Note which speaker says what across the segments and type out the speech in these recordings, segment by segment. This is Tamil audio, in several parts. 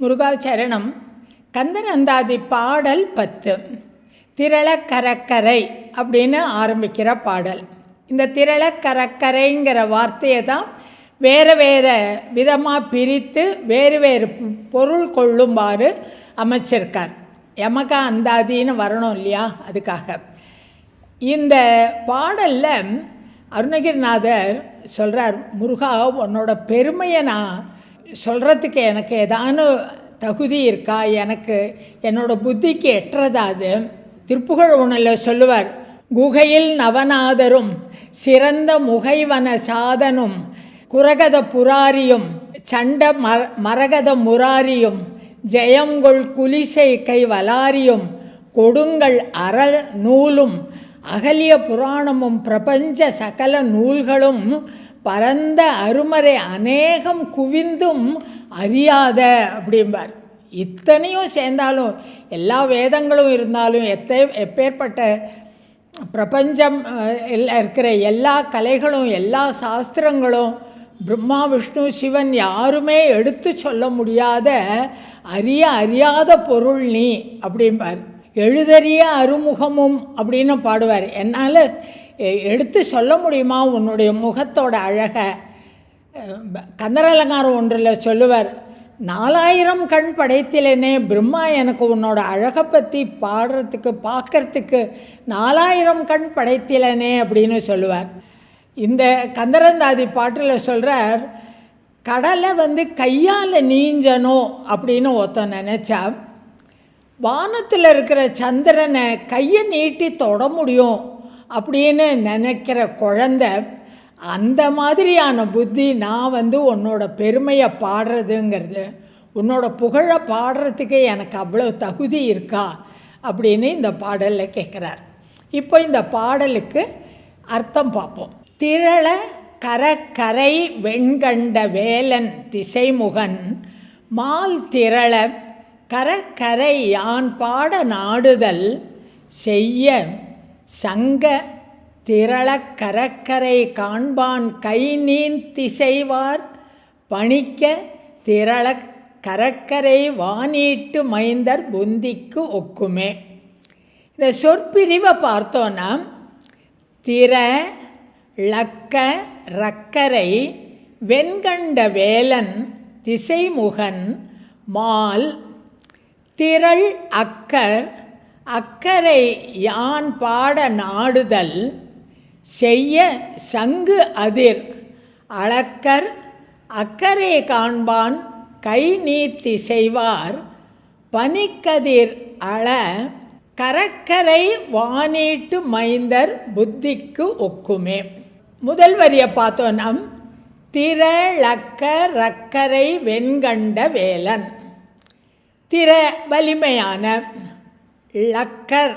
Speaker 1: முருகாச்சரணம். கந்தநந்தாதி பாடல் பத்து. திரளக்கரக்கரை அப்படின்னு ஆரம்பிக்கிற பாடல். இந்த திரளக்கரக்கரைங்கிற வார்த்தையை தான் வேறு வேறு விதமாக பிரித்து வேறு வேறு பொருள் கொள்ளுமாறு அமைச்சிருக்கார். யமக அந்தாதின்னு வரணும் இல்லையா? அதுக்காக. இந்த பாடலில் அருணகிரிநாதர் சொல்கிறார் முருகா உன்னோட பெருமையை நான் சொல்கிறதுக்கு எனக்கு ஏதான தகுதி இருக்கா? எனக்கு என்னோடய புத்திக்கு எட்டுறதா அது. திருப்புகழ் உணலில் சொல்லுவார் குகையில் நவநாதரும் சிறந்த முகைவன சாதனும் குரகத புராரியும் சண்ட மர மரகத முராரியும் ஜெயங்கொள் குலிசை கை வலாரியும் கொடுங்கள் அற நூலும் அகலிய புராணமும் பிரபஞ்ச சகல நூல்களும் பரந்த அருமறை அநேகம் குவிந்தும் அறியாத அப்படிம்பார். இத்தனையும் சேர்ந்தாலும் எல்லா வேதங்களும் இருந்தாலும் எத்த எப்பேற்பட்ட பிரபஞ்சம் எல்ல- இருக்கிற எல்லா கலைகளும் எல்லா சாஸ்திரங்களும் பிரம்மா விஷ்ணு சிவன் யாருமே எடுத்து சொல்ல முடியாத அறிய அறியாத பொருள் நீ அப்படிம்பார். எழுதறிய அறுமுகமும் அப்படின்னு பாடுவார். என்னால் எடுத்து சொல்ல முடியுமா உன்னுடைய முகத்தோட அழகை? கந்தரலங்காரம் ஒன்றில் சொல்லுவார் நாலாயிரம் கண் படைத்திலேனே பிரம்மா எனக்கு உன்னோட அழகை பற்றி பாடுறதுக்கு பார்க்கறதுக்கு நாலாயிரம் கண் படைத்திலனே அப்படின்னு சொல்லுவார். இந்த கந்தரந்தாதி பாட்டில் சொல்கிறார் கடலை வந்து கையால் நீஞ்சணும் அப்படின்னு ஒருத்தன் நினச்சா வானத்தில் இருக்கிற சந்திரனை கையை நீட்டி தொட முடியும். அப்படின்னு நினைக்கிற குழந்த அந்த மாதிரியான புத்தி நான் வந்து உன்னோட பெருமையை பாடுறதுங்கிறது உன்னோட புகழை பாடுறதுக்கே எனக்கு அவ்வளோ தகுதி இருக்கா? அப்படின்னு இந்த பாடலில் கேட்குறார் இப்போ இந்த பாடலுக்கு அர்த்தம் பார்ப்போம். திரள கரக்கரை வெண்கண்ட வேலன் திசைமுகன் மால் திரள கரக்கரை யான் பாட நாடுதல் செய்ய சங்க திரளக் கரக்கரை காண்பான் கை நீந்திசைவார் பணிக்க திரளக் கரக்கரை வானீட்டு மைந்தர் புந்திக்கு ஒக்குமே. இந்த சொற்பிரிவை பார்த்தோன்னா திர லக்க ரக்கரை வெண்கண்ட வேலன் திசைமுகன் மால் திரள் அக்கர் அக்கரை யான் பாட நாடுதல் செய்ய சங்கு அதிர். அளக்கர் அக்கரை காண்பான் கை நீத்தி செய்வார். பனிக்கதிர் அள கரக்கரை வானீட்டு மைந்தர் புத்திக்கு ஒக்குமே. முதல் வரியை பார்த்தோன்னா திரளக்க ரக்கரை வெண்கண்ட வேலன். திற வலிமையான லக்கர்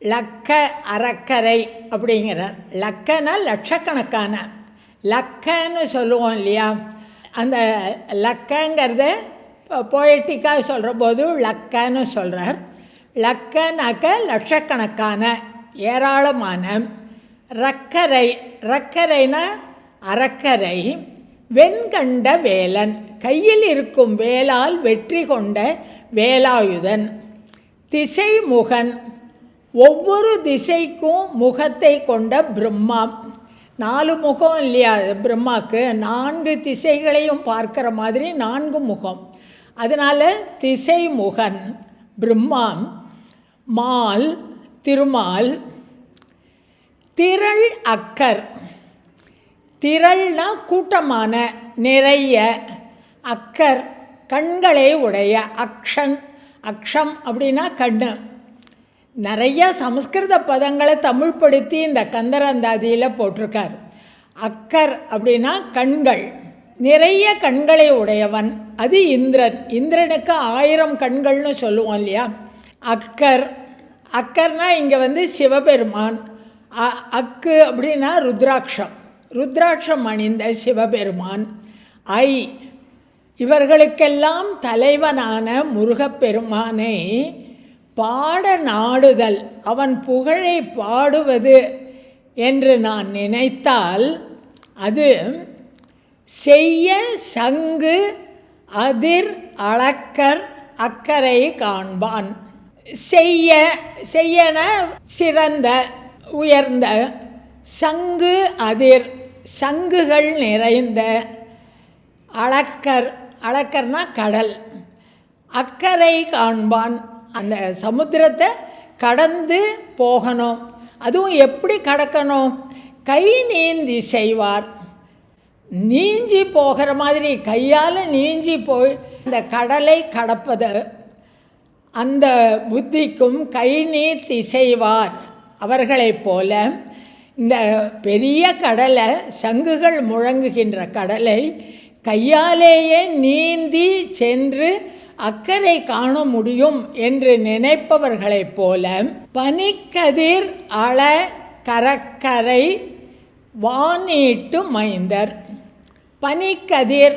Speaker 1: லக்க அறக்கரை அப்படிங்கிறார். லக்கனா லட்சக்கணக்கான. லக்கன்னு சொல்லுவோம் இல்லையா? அந்த லக்கங்கிறத போயட்டிக்காக சொல்கிற போது லக்கன்னு சொல்கிறார் லக்கனாக்க லட்சக்கணக்கான ஏராளமான. ரக்கரை ரக்கரைனா அறக்கரை வெண்கண்ட வேலன் கையில் இருக்கும் வேலால் வெற்றி கொண்ட வேலாயுதன். திசைமுகன். ஒவ்வொரு திசைக்கும் முகத்தை கொண்ட பிரம்மா. நாலு முகம் இல்லையா? அது நான்கு திசைகளையும் பார்க்குற மாதிரி நான்கு முகம். அதனால் திசைமுகன் பிரம்மா மால் திருமால் திரள் அக்கர். திரள்னா கூட்டமான நிறைய அக்கர் கண்களை உடைய அக்ஷன் அக்ஷம் அப்படின்னா கண்ணு. நிறைய சமஸ்கிருத பதங்களை தமிழ்படுத்தி இந்த கந்தரந்தாதியில் போட்டிருக்கார். அக்கர் அப்படின்னா கண்கள். நிறைய கண்களை உடையவன். அது இந்திரன். இந்திரனுக்கு ஆயிரம் கண்கள்னு சொல்லுவோம் இல்லையா? அக்கர். அக்கர்னா இங்கே வந்து சிவபெருமான். அ- அக்கு அப்படின்னா ருத்ராட்சம். ருத்ராட்சம் அணிந்த சிவபெருமான். ஐ இவர்களுக்கெல்லாம் தலைவனான முருகப்பெருமானை பாட நாடுதல் அவன் புகழை பாடுவது என்று நான் நினைத்தால் அது செய்ய சங்கு அதிர் அளக்கர் அக்கறை காண்பான். செய்ய செய்யன சிறந்த உயர்ந்த சங்கு அதிர் சங்குகள் நிறைந்த அளக்கர் அளக்கர்னா கடல். அக்கறை காண்பான். அந்த சமுத்திரத்தை கடந்து போகணும். அதுவும் எப்படி கடக்கணும்? கை நீந்தி செய்வார். நீஞ்சி போகிற மாதிரி கையால் நீஞ்சி போய் இந்த கடலை கடப்பது. அந்த புத்திக்கும் கை நீத்தி செய்வார். அவர்களைப் போல இந்த பெரிய கடலை சங்குகள் முழங்குகின்ற கடலை கையாலேயே நீந்தி சென்று அக்கறை காண முடியும் என்று நினைப்பவர்களைப் போல பனிக்கதிர் அள கரக்கரை வானீட்டு மைந்தர். பனிக்கதிர்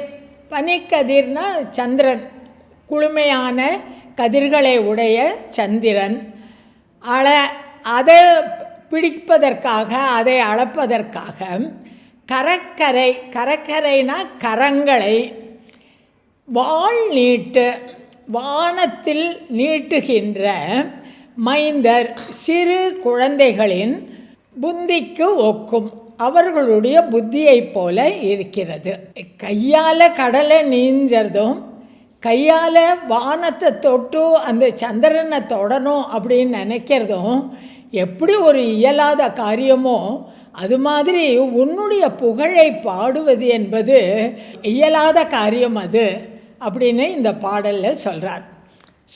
Speaker 1: பனிக்கதிர்னா சந்திரன் குளுமையான கதிர்களை உடைய சந்திரன். அள அதை பிடிப்பதற்காக அதை அளப்பதற்காக கரக்கரை கரக்கரைனா கரங்களை வாள் நீட்டு வானத்தில் நீட்டுகின்ற மைந்தர் சிறு குழந்தைகளின் புத்திக்கு ஒக்கும். அவர்களுடைய புத்தியைப் போல இருக்கிறது. கையால் கடலை நீஞ்சதும் கையால் வானத்தை தொட்டு அந்த சந்திரனை தொடணும் அப்படின்னு நினைக்கிறதும் எப்படி ஒரு இயலாத காரியமோ அது மாதிரி உன்னுடைய புகழை பாடுவது என்பது இயலாத காரியம் அது அப்படின்னு இந்த பாடலில் சொல்கிறார்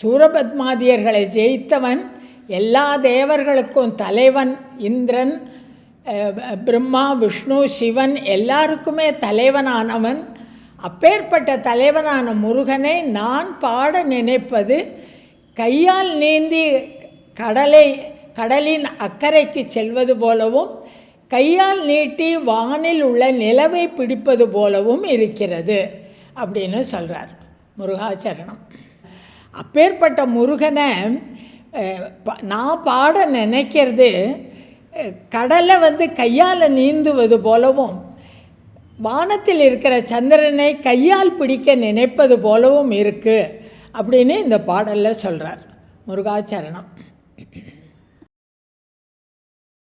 Speaker 1: சூரபத்மாதியர்களை ஜெயித்தவன் எல்லா தேவர்களுக்கும் தலைவன் இந்திரன் பிரம்மா விஷ்ணு சிவன் எல்லாருக்குமே தலைவனானவன். அப்பேற்பட்ட தலைவனான முருகனை நான் பாட நினைப்பது கையால் நீந்தி கடலை கடலின் அக்கறைக்கு செல்வது போலவும் கையால் நீட்டி வானில் உள்ள நிலவை பிடிப்பது போலவும் இருக்கிறது அப்படின்னு சொல்கிறார் முருகாச்சரணம். அப்பேற்பட்ட முருகனை நான் பாட நினைக்கிறது கடலை வந்து கையால் நீந்துவது போலவும் வானத்தில் இருக்கிற சந்திரனை கையால் பிடிக்க நினைப்பது போலவும் இருக்குது அப்படின்னு இந்த பாடலில் சொல்கிறார் முருகாச்சரணம்.